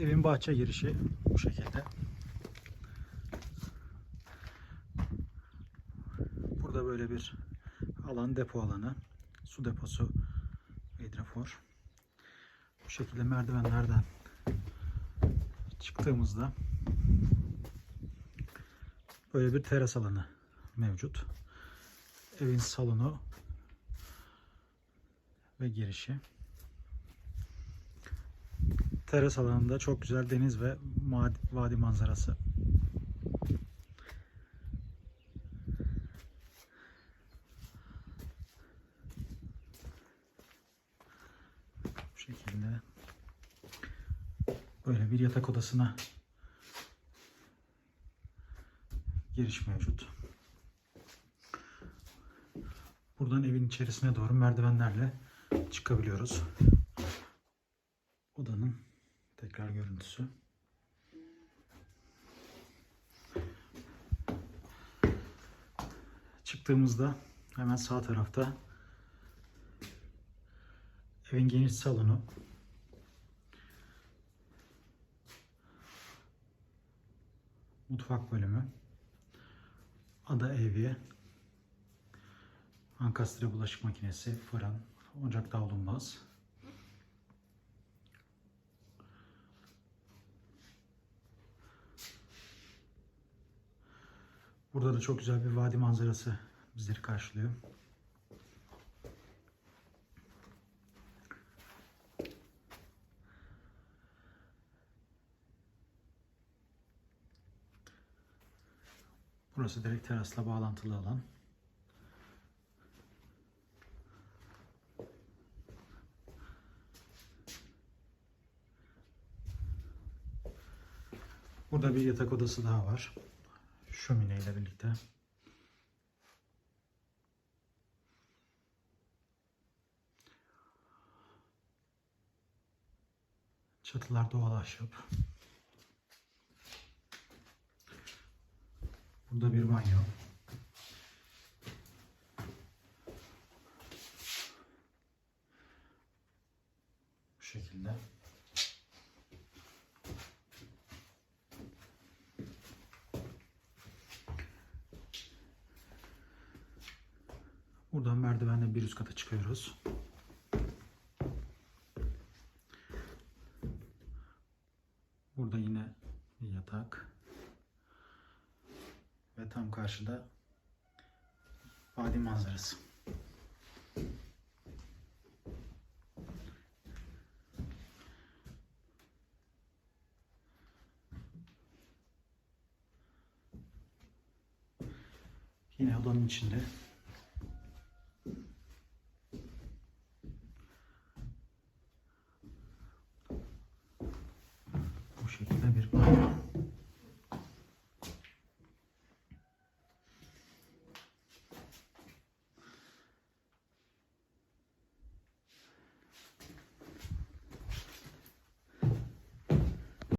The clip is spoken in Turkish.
evin bahçe girişi bu şekilde. Burada böyle bir alan depo alanı. Su deposu hidrofor. Bu şekilde merdivenlerden çıktığımızda böyle bir teras alanı mevcut. Evin salonu ve girişi. Teras alanında çok güzel deniz ve vadi manzarası. Bu şekilde böyle bir yatak odasına giriş mevcut. Buradan evin içerisine doğru merdivenlerle çıkabiliyoruz. Odanın tekrar görüntüsü. Çıktığımızda hemen sağ tarafta evin geniş salonu. Mutfak bölümü. Ada evi. Ankastre bulaşık makinesi, fırın, ocak davlumbaz. Burada da çok güzel bir vadi manzarası bizleri karşılıyor. Burası direkt terasla bağlantılı alan. Burada bir yatak odası daha var. Şömine ile birlikte. Çatılar doğal ahşap. Burada bir banyo. Bu şekilde. Buradan merdivenle bir üst kata çıkıyoruz. Burada yine bir yatak. Ve tam karşıda vadi manzarası. Yine odanın içinde